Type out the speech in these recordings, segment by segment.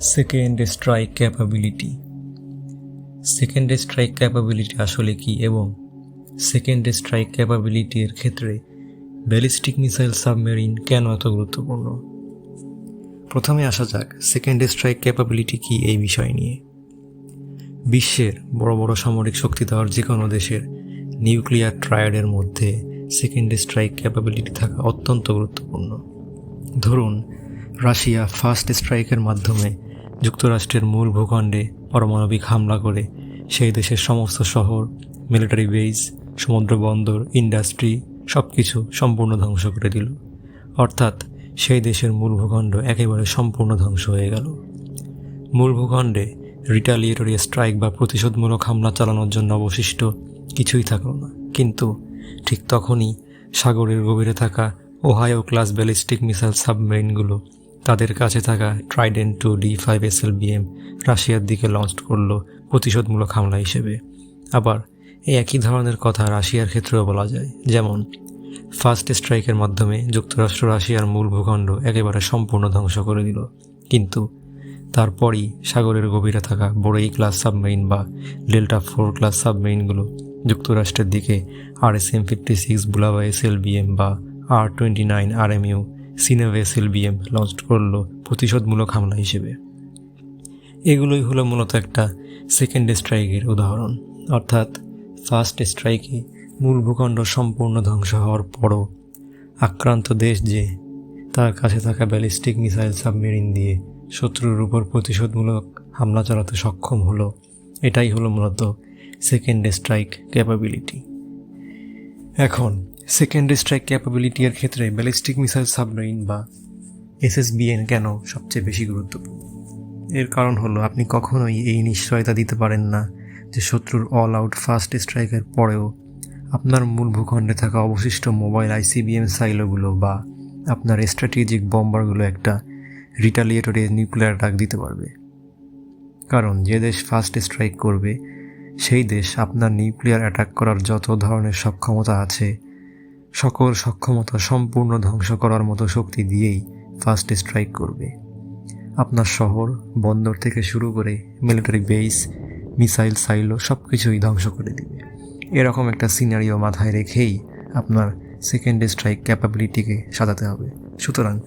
Second strike capability second strike capability আসলে কি এবং সেকেন্ড স্ট্রাইক ক্যাপাবিলিটির ক্ষেত্রে ব্যালিস্টিক মিসাইল সাবমেরিন কেন এত গুরুত্বপূর্ণ? প্রথমে আসা যাক সেকেন্ড স্ট্রাইক ক্যাপাবিলিটি কি এই বিষয় নিয়ে। বিশ্বের বড় বড় সামরিক শক্তি দেওয়ার যে কোনো দেশের নিউক্লিয়ার ট্রায়াডের মধ্যে সেকেন্ড স্ট্রাইক ক্যাপাবিলিটি থাকা অত্যন্ত গুরুত্বপূর্ণ। ধরুন রাশিয়া ফার্স্ট স্ট্রাইকের মাধ্যমে যুক্তরাষ্ট্রের মূল ভূখণ্ডে পারমাণবিক হামলা করে সেই দেশের সমস্ত শহর মিলিটারি বেস সমুদ্র বন্দর ইন্ডাস্ট্রি সব কিছু সম্পূর্ণ ধ্বংস করে দিল। অর্থাৎ সেই দেশের মূল ভূখণ্ড একেবারে সম্পূর্ণ ধ্বংস হয়ে গেল। মূল ভূখণ্ডে রিটালিয়েটরি স্ট্রাইক বা প্রতিশোধমূলক হামলা চালানোর জন্য অবশিষ্ট কিছুই থাকল না। কিন্তু ঠিক তখনই সাগরের গভীরে থাকা ওহায়ো ক্লাস ব্যালিস্টিক মিসাইল সাবমেরিনগুলো তাদের কাছে থাকা Trident two D five S L রাশিয়ার দিকে লঞ্চ করল প্রতিশোধমূলক হামলা হিসেবে। আবার এই একই ধরনের কথা রাশিয়ার ক্ষেত্রেও বলা যায়, যেমন ফার্স্ট স্ট্রাইকের মাধ্যমে যুক্তরাষ্ট্র রাশিয়ার মূল ভূখণ্ড একেবারে সম্পূর্ণ ধ্বংস করে দিল। কিন্তু তারপরই সাগরের গভীরে থাকা বড়ই ক্লাস সাবমেরিন বা ডেল্টা ফোর ক্লাস সাবমেরিনগুলো যুক্তরাষ্ট্রের দিকে R S M fifty six Bulava S L BM বা R twenty nine R M U Sineva S L BM launch করল প্রতিশোধমূলক হামলা হিসেবে। এগুলোই হলো মূলত একটা সেকেন্ড স্ট্রাইকের উদাহরণ। অর্থাৎ ফার্স্ট স্ট্রাইকে মূল ভূখণ্ড সম্পূর্ণ ধ্বংস হওয়ার পরও আক্রান্ত দেশ যে, তার কাছে থাকা ব্যালিস্টিক মিসাইল সাবমেরিন দিয়ে শত্রুর উপর প্রতিশোধমূলক হামলা চালাতে সক্ষম হলো। এটাই হলো মূলত সেকেন্ড স্ট্রাইক ক্যাপাবিলিটি এখন সেকেন্ড স্ট্রাইক ক্যাপাবিলিটি এর ক্ষেত্রে ব্যালিস্টিক মিসাইল সাবমেরিন বা এসএসবিএন কেন সবচেয়ে বেশি গুরুত্বপূর্ণ? এর কারণ হলো, আপনি কখনোই এই নিশ্চয়তা দিতে পারেন না যে শত্রুর অল আউট ফার্স্ট স্ট্রাইকের পরেও আপনার মূল ভূখণ্ডে থাকা অবশিষ্ট মোবাইল আইসিবিএম সাইলোগুলো বা আপনার স্ট্র্যাটেজিক বম্বারগুলো একটা রিটালিয়েটরি নিউক্লিয়ার ডাক দিতে পারবে। কারণ যে দেশ ফার্স্ট স্ট্রাইক করবে, সেই দেশ আপনার নিউক্লিয়ার অ্যাটাক করার যত ধরনের সক্ষমতা আছে সকল সক্ষমতা সম্পূর্ণ ধ্বংস করার মতো শক্তি দিয়েই ফার্স্ট স্ট্রাইক করবে। আপনার শহর, বন্দর থেকে শুরু করে মিলিটারি বেস, মিসাইল, সাইলো সব কিছুই ধ্বংস করে দিবে। এরকম একটা সিনারিও মাথায় রেখেই আপনার সেকেন্ড স্ট্রাইক ক্যাপাবিলিটিকে সাজাতে হবে। সুতরাং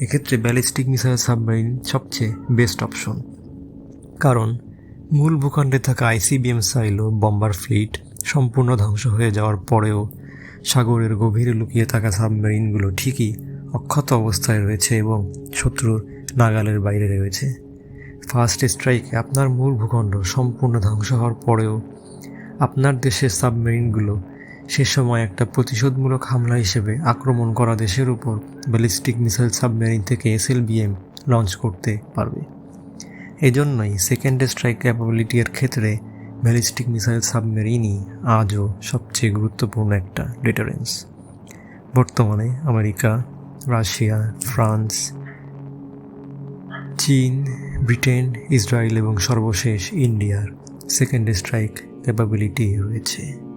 এক্ষেত্রে ব্যালিস্টিক মিসাইল সাবমেরিন সবচেয়ে বেস্ট অপশন। কারণ মূল ভূখণ্ডে থাকা আইসিবিএম সাইলো বম্বার ফ্লিট সম্পূর্ণ ধ্বংস হয়ে যাওয়ার পরেও সাগরের গভীরে লুকিয়ে থাকা সাবমেরিনগুলো ঠিকই অক্ষত অবস্থায় রয়েছে এবং শত্রুর নাগালের বাইরে রয়েছে। ফার্স্ট স্ট্রাইকে আপনার মূল ভূখণ্ড সম্পূর্ণ ধ্বংস হওয়ার পরেও আপনার দেশের সাবমেরিনগুলো সে সময় একটা প্রতিশোধমূলক হামলা হিসেবে আক্রমণ করা দেশের উপর ব্যালিস্টিক মিসাইল সাবমেরিন থেকে এসএলবিএম লঞ্চ করতে পারবে। এজন্যই সেকেন্ড স্ট্রাইক ক্যাপাবিলিটির ক্ষেত্রে ব্যালিস্টিক মিসাইল সাবমেরিনই আজও সবচেয়ে গুরুত্বপূর্ণ একটা ডিটারেন্স বর্তমানে আমেরিকা, রাশিয়া, ফ্রান্স, চীন, ব্রিটেন, ইসরায়েল এবং সর্বশেষ ইন্ডিয়ার সেকেন্ড স্ট্রাইক ক্যাপাবিলিটি রয়েছে।